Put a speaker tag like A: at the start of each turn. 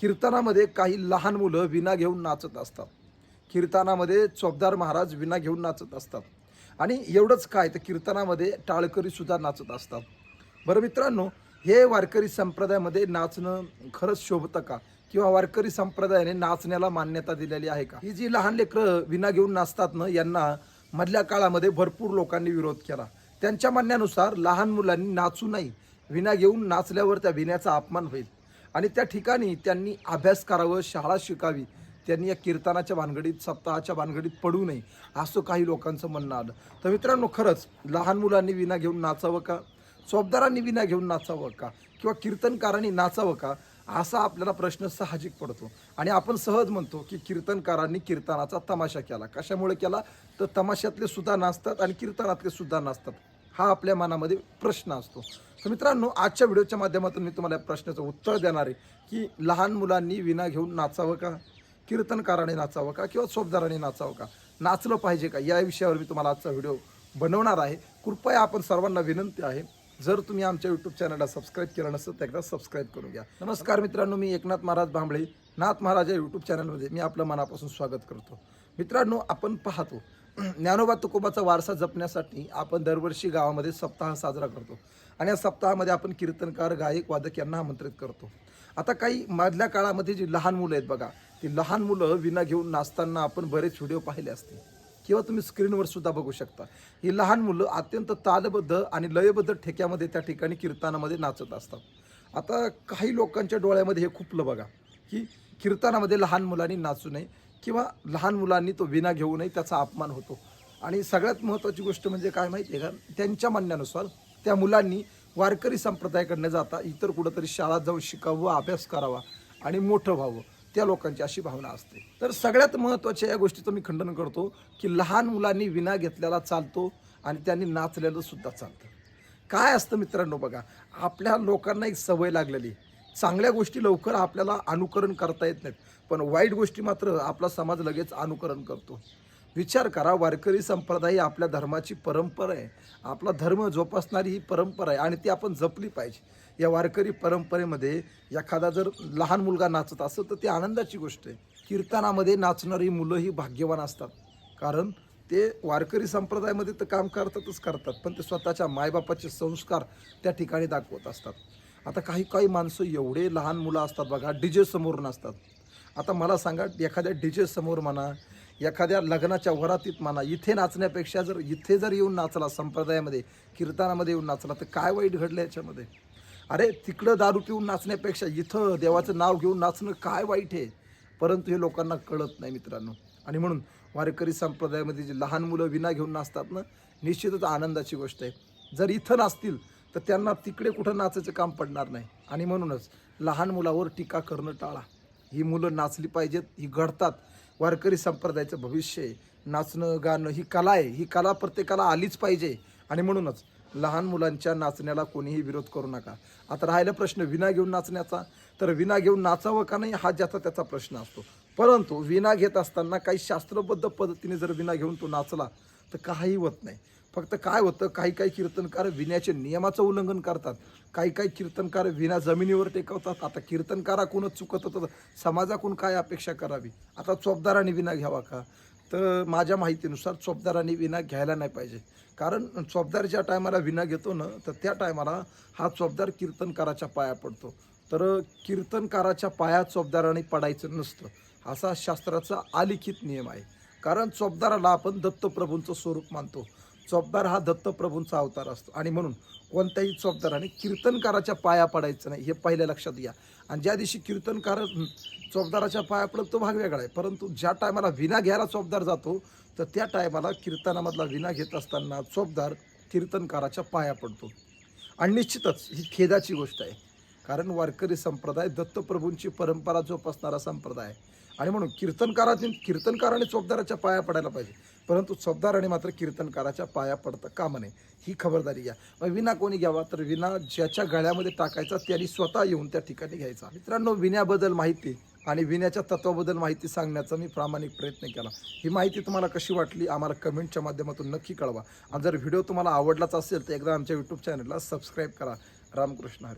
A: कीर्तनामध्ये काही लहान मुलं विना घेऊन नाचत असतात. कीर्तनामध्ये चोपदार महाराज विना घेऊन नाचत असतात. आणि एवढंच काय तर कीर्तनामध्ये टाळकरीसुद्धा नाचत असतात. बरं मित्रांनो हे वारकरी संप्रदायामध्ये नाचणं खरंच शोभतं का? किंवा वारकरी संप्रदायाने नाचण्याला मान्यता दिलेली आहे का? ही जी लहान लेकरं विना घेऊन नाचतात ना यांना मधल्या काळामध्ये भरपूर लोकांनी विरोध केला. त्यांच्या म्हणण्यानुसार लहान मुलांनी नाचू नाही विना घेऊन नाचल्यावर त्या विण्याचा अपमान होईल. आणि त्या ठिकाणी त्यांनी अभ्यास करावं शाळा शिकावी. त्यांनी या कीर्तनाच्या भानगडीत सप्ताहाच्या भानगडीत पडू नये असं काही लोकांचं म्हणणं आलं. तर मित्रांनो खरंच लहान मुलांनी विना घेऊन नाचावं का? चोपदारांनी विना घेऊन नाचावं का? किंवा कीर्तनकारांनी नाचावं का? असा आपल्याला प्रश्न साहजिक पडतो. आणि आपण सहज म्हणतो की कीर्तनकारांनी कीर्तनाचा तमाशा केला. कशामुळे केला? तर तमाशातले सुद्धा नाचतात आणि कीर्तनातले सुद्धा नाचतात. हा आपल्या मनामध्ये प्रश्न असतो. तर मित्रांनो आजच्या व्हिडिओच्या माध्यमातून मी तुम्हाला या प्रश्नाचं उत्तर देणार आहे की लहान मुलांनी विना घेऊन नाचावं का? कीर्तनकाराने नाचावं का? किंवा सोबदाराने नाचावं का? नाचलं पाहिजे का? या विषयावर मी तुम्हाला आजचा व्हिडिओ बनवणार आहे. कृपया आपण सर्वांना विनंती आहे जर तुम्ही आमच्या यूट्यूब चॅनलला सबस्क्राईब केलं नसेल तर एकदा सबस्क्राईब करून घ्या. नमस्कार मित्रांनो मी एकनाथ महाराज भांबळे. नाथ महाराज या यूट्यूब चॅनलमध्ये मी आपलं मनापासून स्वागत करतो. मित्रांनो आपण पाहतो ज्ञानोबा तुकोबाचा वारसा जपण्यासाठी आपण दरवर्षी गावामध्ये सप्ताह साजरा करतो. आणि या सप्ताहामध्ये आपण कीर्तनकार गायक वादक यांना आमंत्रित करतो. आता काही मधल्या काळामध्ये जी लहान मुलं आहेत बघा ती लहान मुलं विना घेऊन नाचताना आपण बरेच व्हिडिओ पाहिले असतील किंवा तुम्ही स्क्रीनवर सुद्धा बघू शकता. ही लहान मुलं अत्यंत तालबद्ध आणि लयबद्ध ठेक्यामध्ये त्या ठिकाणी कीर्तनामध्ये नाचत असतात. आता काही लोकांच्या डोळ्यामध्ये हे खुपलं बघा की कीर्तनामध्ये लहान मुलांनी नाचू नये. किंवा लहान मुलांनी तो विना घेऊ नये त्याचा अपमान होतो. आणि सगळ्यात महत्त्वाची गोष्ट म्हणजे काय माहिती आहे का? त्यांच्या म्हणण्यानुसार त्या मुलांनी वारकरी संप्रदायाकडनं जाता इतर कुठंतरी शाळा जाऊन शिकावं अभ्यास करावा आणि मोठं व्हावं त्या लोकांची अशी भावना असते. तर सगळ्यात महत्त्वाच्या या गोष्टीचं मी खंडन करतो की लहान मुलांनी विना घेतलेला चालतो आणि त्यांनी नाचलेलं सुद्धा चालतं. काय असतं मित्रांनो बघा आपल्या लोकांना एक सवय लागलेली चांगल्या गोष्टी लवकर आपल्याला अनुकरण करता येत नाहीत. पण वाईट गोष्टी मात्र आपला समाज लगेच अनुकरण करतो. विचार करा वारकरी संप्रदाय ही आपल्या धर्माची परंपरा आहे. आपला धर्म जोपासणारी ही परंपरा आहे आणि ती आपण जपली पाहिजे. या वारकरी परंपरेमध्ये एखादा जर लहान मुलगा नाचत असेल तर ती आनंदाची गोष्ट आहे. कीर्तनामध्ये नाचणारी मुलं ही भाग्यवान असतात. कारण ते वारकरी संप्रदायामध्ये तर काम करतातच करतात. पण ते स्वतःच्या मायबापाचे संस्कार त्या ठिकाणी दाखवत असतात. आता काही काही माणसं एवढे लहान मुलं असतात बघा डीजे समोर नसतात. आता मला सांगा एखाद्या डीजे समोर म्हणा एखाद्या लग्नाच्या वरातीत म्हणा इथे नाचण्यापेक्षा जर इथे जर येऊन नाचला संप्रदायामध्ये कीर्तनामध्ये येऊन नाचला तर काय वाईट घडलं याच्यामध्ये? अरे तिकडं दारू पिऊन नाचण्यापेक्षा इथं देवाचं नाव घेऊन नाचणं काय वाईट आहे? परंतु हे लोकांना कळत नाही मित्रांनो. आणि म्हणून वारकरी संप्रदायामध्ये जी लहान मुलं विना घेऊन नाचतात ना निश्चितच आनंदाची गोष्ट आहे. जर इथं नाचतील तर त्यांना तिकडे कुठं नाचायचं काम पडणार नाही. आणि म्हणूनच लहान मुलावर टीका करणं टाळा. ही मुलं नाचली पाहिजेत ही घडतात. वारकरी संप्रदायाचं भविष्य आहे. नाचणं गाणं ही कला आहे. ही कला प्रत्येकाला आलीच पाहिजे. आणि म्हणूनच लहान मुलांच्या नाचण्याला कोणीही विरोध करू नका. आता राहिला प्रश्न विना घेऊन नाचण्याचा. तर विना घेऊन नाचावं का नाही हा ज्याचा त्याचा प्रश्न असतो. परंतु विना घेत असताना काही शास्त्रबद्ध पद्धतीने जर विना घेऊन तो नाचला तर काही होत नाही. फक्त काय होतं? काही काही कीर्तनकार विण्याचे नियमाचं उल्लंघन करतात. काही काही कीर्तनकार विना जमिनीवर टेकवतात. आता कीर्तनकाराकडूनच चुकत होतं. समाजाकून समाजाकडून काय अपेक्षा करावी? आता चोपदाराने विना घ्यावा का? तर माझ्या माहितीनुसार चोपदाराने विना घ्यायला नाही पाहिजे. कारण चोपदार ज्या टायमाला विना घेतो ना तर त्या टायमाला हा चोपदार कीर्तनकाराच्या पाया पडतो. तर कीर्तनकाराच्या पाया चोपदाराने पडायचं नसतं. असा शास्त्राचा अलिखित नियम आहे. कारण चोपदाराला आपण दत्तप्रभूंचं स्वरूप मानतो. चोपदार हा दत्तप्रभूंचा अवतार असतो. आणि म्हणून कोणत्याही चोपदाराने कीर्तनकाराच्या पाया पडायचं नाही हे पहिल्या लक्षात घ्या. आणि ज्या दिवशी कीर्तनकार चोपदाराच्या पाया पडत तो भाग वेगळा आहे. परंतु ज्या टायमाला विना घ्यायला चोपदार जातो तर त्या टायमाला कीर्तनामधला विना घेत असताना चोपदार कीर्तनकाराच्या पाया पडतो. आणि निश्चितच ही खेदाची गोष्ट आहे. कारण वारकरी संप्रदाय दत्तप्रभूंची परंपरा जोपासणारा संप्रदाय आहे. आणि म्हणून कीर्तनकाराने कीर्तनकाराने चोपदाराच्या पाया पडायला पाहिजे. परंतु चोपदाराने मात्र कीर्तनकाराच्या पाया पडता. कामा नये ही खबरदारी घ्या. मग विना कोणी घ्यावा तर विना ज्याच्या गळ्यामध्ये टाकायचा त्यांनी स्वतः येऊन त्या ठिकाणी घ्यायचा. मित्रांनो विण्याबद्दल माहिती आणि विण्याच्या तत्वाबद्दल माहिती सांगण्याचा मी प्रामाणिक प्रयत्न केला. ही माहिती तुम्हाला कशी वाटली आम्हाला कमेंटच्या माध्यमातून नक्की कळवा. आणि जर व्हिडिओ तुम्हाला आवडलाच असेल तर एकदा आमच्या यूट्यूब चॅनलला सबस्क्राईब करा. रामकृष्ण हरी.